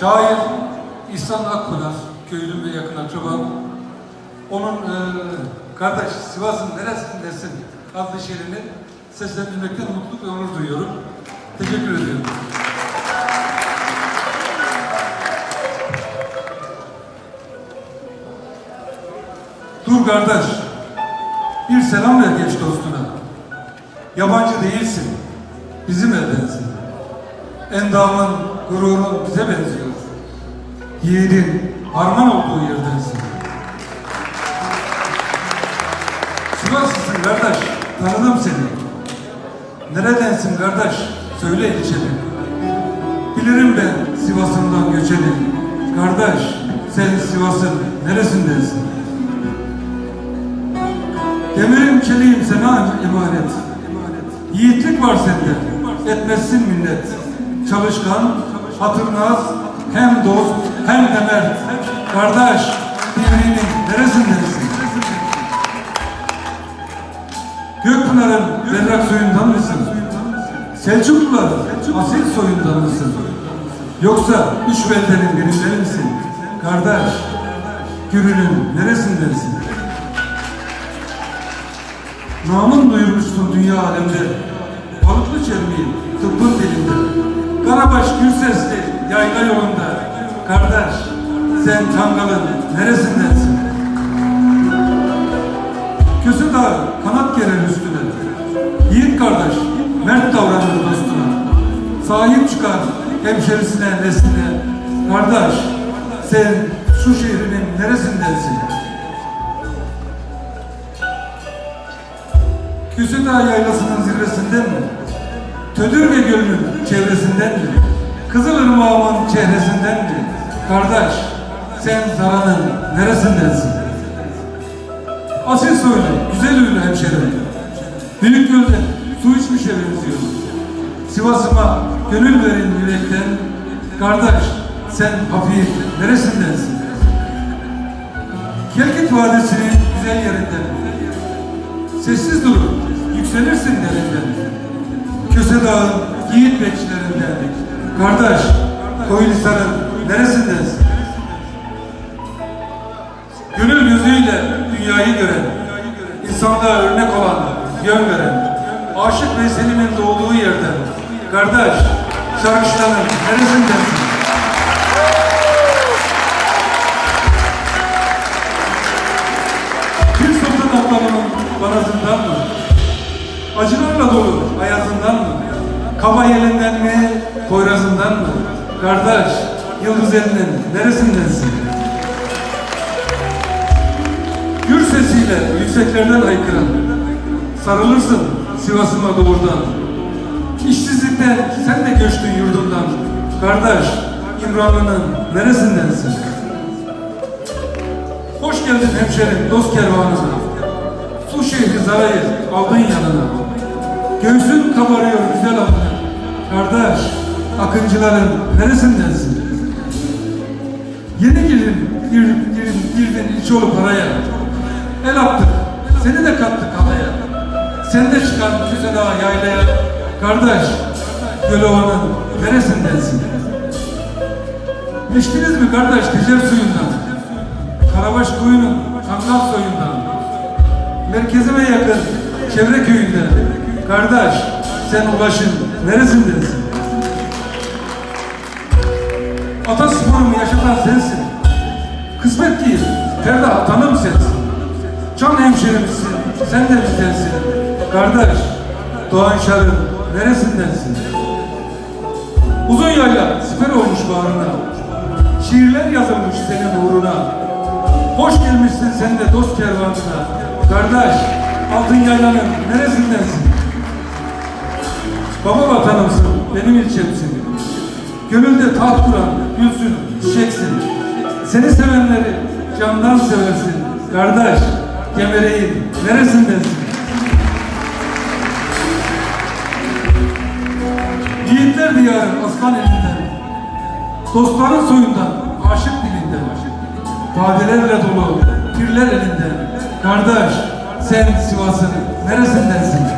Şair İhsan Akpınar, köylüm ve yakın akrabam. Onun e, kardeş Sivas'ın neresindesin adlı şiirini seslendirmekten mutluluk ve onur duyuyorum. Teşekkür ediyorum. Dur kardeş, bir selam ver genç dostuna. Yabancı değilsin, bizim eldensin. Endamın, gururun bize benziyor. Yiğidin harman olduğu yerdensin. Sivaslısın kardeş, tanıdım seni. Neredensin kardeş, söyle ilçeni. Bilirim ben Sivas'ımdan göçeni. Kardeş, sen Sivas'ın neresindensin? Demirim çeliğim sana emanet. Yiğitlik var sende, etmezsin minnet. Çalışkan, hatırnaz, hem dost hem de mert. Kardeş, devrinin neresindensin? Gökpınar'ın berrak soyundan mısın? Selçukluların asil soyundan mısın? Yoksa üç beldenin birinden misin? Kardeş, Gürün'ün neresindensin? Namın duyurmuşsun dünya alemde. Balıklı çermiği tıbbın dilinde. Karabaş gür sesli yayla yolunda. Kardeş sen Kangal'ın neresindensin? Köse Dağı kanat gerer üstüne. Yiğit kardeş mert davranır dostuna. Sahip çıkar hemşerisine nesline. Kardeş sen şu şehrinin neresindensin? Küsüdağ yaylasının zirvesinden mi? Tödür ve Gölü'nün çevresinden mi? Kızılırmağımın çehresinden mi? Kardeş, sen Zara'nın neresindensin? Asil soylu, güzel ünlü hemşerim. Büyük gölde su içmişe benziyor. Sivas'ıma gönül verin yürekten. Kardeş, sen hafif neresindensin? Kelkit Vadisi'nin güzel yerinden. Sessiz durun, yükselirsin derinden. Köse Dağı'nın yiğit bekçilerinden. Kardeş, Koylisar'ın neresindensin? Gönül gözüyle dünyayı gören, insanlığa örnek olan, yön veren, Aşık Veysel'imin doğduğu yerden. Kardeş, Şarkışlan'ın neresindensin? Bir sultan ablamın banazından mı? Acılarla dolu ayazından mı? Kaba yelinden mi? Poyrazından mı? Kardeş, yıldız elinin neresindensin? Gür sesiyle yükseklerden haykıran, sarılırsın Sivas'ıma doğrudan. İşsizlikten sen de göçtün yurdundan. Kardeş, İmranlı'nın neresindensin? Hoş geldin hemşerim, dost kervanına. Su şehri Zara'yı aldın yanına. Göğsün kabarıyor güzel adına. Kardeş, akıncıların neresindensin? Yeni girdin, girdin, girdin, girdin iç olup paraya. El attık, seni de kattık havaya. Sen de çıkan güzel ağa yaylaya. Kardeş, Gölova'nın neresindensin? İçtiniz mi kardeş Tecer suyundan? Karabaş kuyunun kangal soyundan. Merkezime yakın çevre köyünden. Kardeş, sen ulaşın neresindensin? Atasporumu yaşatan sensin. Kısmet değil, Ferda atanım sensin. Can hemşerimsin, sen de bizdensin. Kardeş, Doğan Şar'ın neresindensin? Uzun yayla siper olmuş bağrına. Şiirler yazılmış senin uğruna. Hoş gelmişsin sen de dost kervanına. Kardeş, altın yaylanın neresindensin? Baba vatanımsın, benim ilçemsin. Gönülde taht kuran, gülsün, çiçeksin. Seni sevenleri candan seversin. Kardeş, Gemereğin neresindensin? Yiğitler diyarı aslan elinden. Dostların soyundan, aşık dilinden. Vadelerle dolu, pirler elinden. Kardeş, sen Sivas'ın neresindensin?